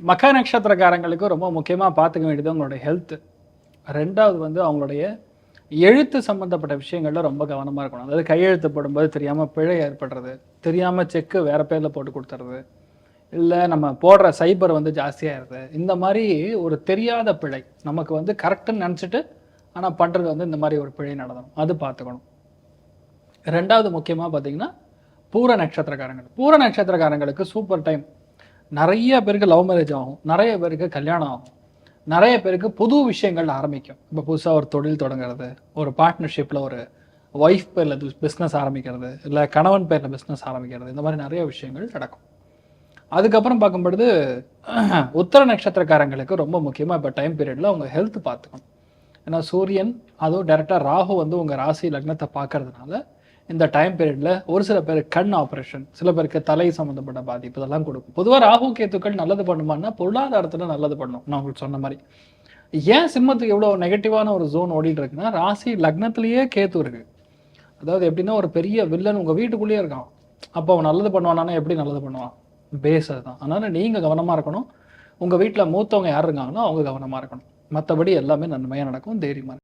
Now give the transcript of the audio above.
மக நட்சத்திரக்காரங்களுக்கு ரொம்ப முக்கியமாக பார்த்துக்க வேண்டியது அவங்களுடைய ஹெல்த்து ரெண்டாவது வந்து அவங்களுடைய எழுத்து சம்மந்தப்பட்ட விஷயங்களில் ரொம்ப கவனமாக இருக்கணும். அதாவது கையெழுத்து போடும்போது தெரியாமல் பிழை ஏற்படுறது தெரியாமல் செக்கு வேறு பேரில் போட்டு கொடுத்துறது இல்லை நம்ம போடுற சைபர் வந்து ஜாஸ்தியாகிடுது இந்த மாதிரி ஒரு தெரியாத பிழை நமக்கு வந்து கரெக்டுன்னு நினச்சிட்டு ஆனால் பண்ணுறது வந்து இந்த மாதிரி ஒரு பிழை நடந்தணும் அது பார்த்துக்கணும். ரெண்டாவது முக்கியமாக பார்த்தீங்கன்னா பூர நட்சத்திரக்காரங்கள் பூர நட்சத்திரக்காரங்களுக்கு சூப்பர் டைம் நிறைய பேருக்கு லவ் மேரேஜ் ஆகும். நிறைய பேருக்கு கல்யாணம் ஆகும். நிறைய பேருக்கு புது விஷயங்கள் ஆரம்பிக்கும். இப்போ புதுசாக ஒரு தொழில் தொடங்குறது ஒரு பார்ட்னர்ஷிப்பில் ஒரு ஒய்ஃப் பேரில் பிஸ்னஸ் ஆரம்பிக்கிறது இல்லை கணவன் பேரில் பிஸ்னஸ் ஆரம்பிக்கிறது இந்த மாதிரி நிறைய விஷயங்கள் நடக்கும். அதுக்கப்புறம் பார்க்கும்பொழுது உத்தர நட்சத்திரக்காரங்களுக்கு ரொம்ப முக்கியமாக இப்போ டைம் பீரியடில் அவங்க ஹெல்த் பார்த்துக்கணும். ஏன்னா சூரியன் அதுவும் டேரெக்டாக ராகு வந்து உங்கள் ராசி லக்னத்தை பார்க்கறதுனால இந்த டைம் பீரியடில் ஒரு சில பேர் கண் ஆப்ரேஷன் சில பேருக்கு தலை சம்மந்தப்பட்ட பாதிப்பு இதெல்லாம் கொடுக்கும். பொதுவாக ராகு கேத்துக்கள் நல்லது பண்ணுமான்னா பொருளாதாரத்தில் நல்லது பண்ணும். நான் உங்களுக்கு சொன்ன மாதிரி. ஏன் சிம்மத்துக்கு எவ்வளோ நெகட்டிவான ஒரு ஜோன் ஓடிட்டு இருக்குன்னா ராசி லக்னத்திலேயே கேத்து இருக்கு. அதாவது எப்படின்னா ஒரு பெரிய வில்லன் உங்கள் வீட்டுக்குள்ளேயே இருக்கான். அப்போ அவன் நல்லது பண்ணுவானா எப்படி நல்லது பண்ணுவான்? பேஸ் அதுதான். அதனால் நீங்கள் கவனமாக இருக்கணும். உங்கள் வீட்டில் மூத்தவங்க யார் இருக்காங்களோ அவங்க கவனமாக இருக்கணும். மற்றபடி எல்லாமே நன்மையாக நடக்கும் தைரியமாக